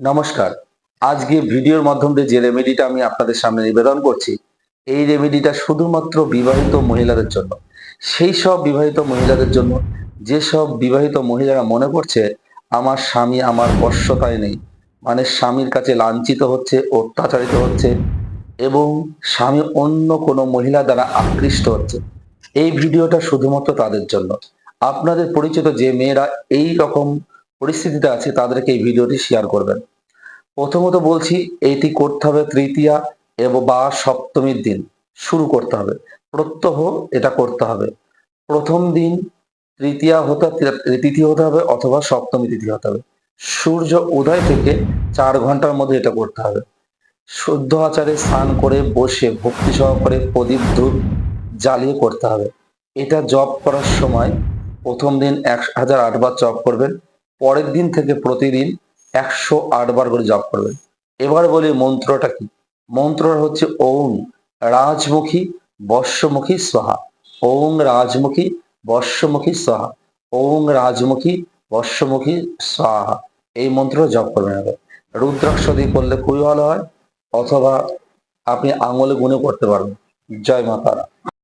নমস্কার। আজকে ভিডিওর মাধ্যম দিয়ে যে রেমেডিটা আমি আপনাদের সামনে নিবেদন করছি, এই রেমেডিটা শুধুমাত্র বিবাহিত মহিলাদের জন্য। সেই সব বিবাহিত মহিলাদের জন্য যেসব বিবাহিত মহিলারা মনে করছে, আমার স্বামী আমার বশ্যতায় নেই। মানে স্বামীর কাছে লাঞ্ছিত হচ্ছে, অত্যাচারিত হচ্ছে এবং স্বামী অন্য কোনো মহিলা দ্বারা আকৃষ্ট হচ্ছে। এই ভিডিওটা শুধুমাত্র তাদের জন্য। আপনাদের পরিচিত যে মেয়েরা এই রকম পরিস্থিতিতে আছে, তাদেরকে এই ভিডিওটি শেয়ার করবেন। প্রথমত বলছি এইটি করতে হবে তৃতীয়া এবং বা সপ্তমীর দিন। শুরু করতে হবে। প্রত্যহ এটা করতে হবে। প্রথম দিন তৃতীয়া হতে তিথি হতে হবে অথবা সপ্তমী তিথি হতে হবে। সূর্য উদয় থেকে চার ঘণ্টার মধ্যে এটা করতে হবে। শুদ্ধ আচারে স্নান করে, বসে, ভক্তি সহকারে প্রদীপ, ধূপ জ্বালিয়ে করতে হবে। এটা জপ করার সময় প্রথম দিন এক হাজার আটবার জপ করবেন। পরের দিন থেকে প্রতিদিন একশো আটবার করে জপ করবেন। এবার বলি মন্ত্রটা কি? মন্ত্রটা হচ্ছে ওং রাজমুখী বর্ষমুখী স্বাহা। ওং রাজমুখী বর্ষমুখী স্বাহা। ওং রাজমুখী বর্ষমুখী স্বাহা। এই মন্ত্র জপ করবেন আগে। রুদ্রাক্ষ দিয়ে করলে খুবই ভালো হয়, অথবা আপনি আঙুলে গুনে করতে পারবেন। জয় মাতারা